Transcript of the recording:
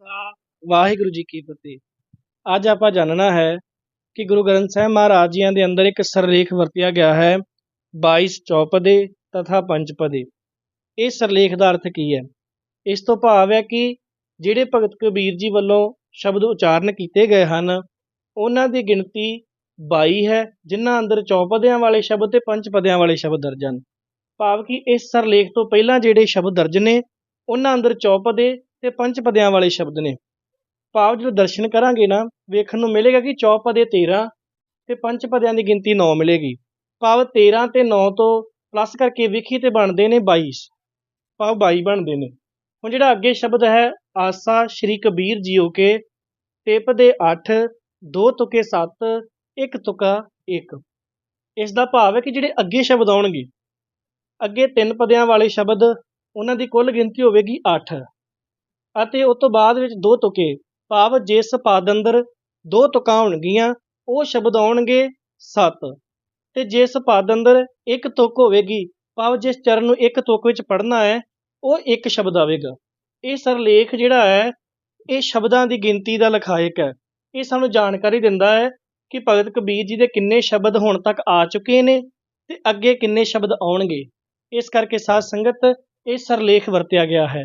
ਖਾਲਸਾ ਵਾਹਿਗੁਰੂ ਜੀ ਕੀ ਫਤਿਹ। ਅੱਜ ਆਪਾਂ ਜਾਣਨਾ ਹੈ ਕਿ ਗੁਰੂ ਗ੍ਰੰਥ ਸਾਹਿਬ ਮਹਾਰਾਜ ਜੀਆਂ ਦੇ ਅੰਦਰ ਇੱਕ ਸਰਲੇਖ ਵਰਤਿਆ ਗਿਆ ਹੈ 22 ਚੌਪਦੇ ਤਥਾ ਪੰਚਪਦੇ ਇਹ ਸਰਲੇਖ ਦਾ ਅਰਥ ਕੀ ਹੈ? ਇਸ ਤੋਂ ਭਾਵ ਹੈ ਕਿ ਜਿਹੜੇ ਭਗਤ ਕਬੀਰ ਜੀ ਵੱਲੋਂ ਸ਼ਬਦ ਉਚਾਰਨ ਕੀਤੇ ਗਏ ਹਨ, ਉਹਨਾਂ ਦੀ ਗਿਣਤੀ 22 ਹੈ, ਜਿਨ੍ਹਾਂ ਅੰਦਰ ਚੌਪਦਿਆਂ ਵਾਲੇ ਸ਼ਬਦ ਤੇ ਪੰਚਪਦਿਆਂ ਵਾਲੇ ਸ਼ਬਦ ਦਰਜ ਹਨ। ਭਾਵ ਕਿ ਇਸ ਸਰਲੇਖ ਤੋਂ ਪਹਿਲਾਂ ਜਿਹੜੇ ਸ਼ਬਦ ਦਰਜ ਨੇ, ਉਹਨਾਂ ਅੰਦਰ ਚੌਪਦੇ ਤੇ ਪੰਚਪਦਿਆਂ ਵਾਲੇ ਸ਼ਬਦ ਨੇ। ਭਾਵ ਜਦੋਂ ਦਰਸ਼ਨ ਕਰਾਂਗੇ ਨਾ, ਵੇਖਣ ਨੂੰ ਮਿਲੇਗਾ ਕਿ ਚੌਪਦੇ 13 ਤੇ ਪੰਚਪਦਿਆਂ ਦੀ ਗਿਣਤੀ 9 ਮਿਲੇਗੀ। ਭਾਵ 13 ਤੇ 9 ਤੋਂ ਪਲੱਸ ਕਰਕੇ ਵਿਖੀ ਤੇ ਬਣਦੇ ਨੇ 22 ਭਾਵ 22 ਬਣਦੇ ਨੇ। ਹੁਣ ਜਿਹੜਾ ਅੱਗੇ ਸ਼ਬਦ ਹੈ, ਆਸਾ ਸ਼੍ਰੀ ਕਬੀਰ ਜੀਓ ਕੇ ਟਿਪਦੇ 8 ਦੋ ਤੁਕੇ 7 ਇੱਕ ਤੁਕਾ 1 ਇਸ ਦਾ ਭਾਵ ਹੈ ਕਿ ਜਿਹੜੇ ਅੱਗੇ ਸ਼ਬਦ ਆਉਣਗੇ, ਅੱਗੇ ਤਿੰਨ ਪਦਿਆਂ ਵਾਲੇ ਸ਼ਬਦ, ਉਹਨਾਂ ਦੀ ਕੁੱਲ ਗਿਣਤੀ ਹੋਵੇਗੀ 8 ਅਤੇ ਉਸ ਤੋਂ ਬਾਅਦ ਵਿੱਚ ਦੋ ਤੁਕੇ। ਭਾਵ ਜਿਸ ਪਦ ਅੰਦਰ ਦੋ ਤੁਕਾਂ ਹੋਣਗੀਆਂ, ਉਹ ਸ਼ਬਦ ਆਉਣਗੇ ਸੱਤ। ਤੇ ਜਿਸ ਪਦ ਅੰਦਰ ਇੱਕ ਤੁਕ ਹੋਵੇਗੀ, ਭਾਵ ਜਿਸ ਚਰਨ ਨੂੰ ਇੱਕ ਤੁਕ ਵਿੱਚ ਪੜ੍ਹਨਾ ਹੈ, ਉਹ ਇੱਕ ਸ਼ਬਦ ਆਵੇਗਾ। ਇਹ ਸਰਲੇਖ ਜਿਹੜਾ ਹੈ, ਇਹ ਸ਼ਬਦਾਂ ਦੀ ਗਿਣਤੀ ਦਾ ਲਖਾਇਕ ਹੈ। ਇਹ ਸਾਨੂੰ ਜਾਣਕਾਰੀ ਦਿੰਦਾ ਹੈ ਕਿ ਭਗਤ ਕਬੀਰ ਜੀ ਦੇ ਕਿੰਨੇ ਸ਼ਬਦ ਹੁਣ ਤੱਕ ਆ ਚੁੱਕੇ ਨੇ ਤੇ ਅੱਗੇ ਕਿੰਨੇ ਸ਼ਬਦ ਆਉਣਗੇ। ਇਸ ਕਰਕੇ ਸਾਧ ਸੰਗਤ ਇਹ ਸਰਲੇਖ ਵਰਤਿਆ ਗਿਆ ਹੈ।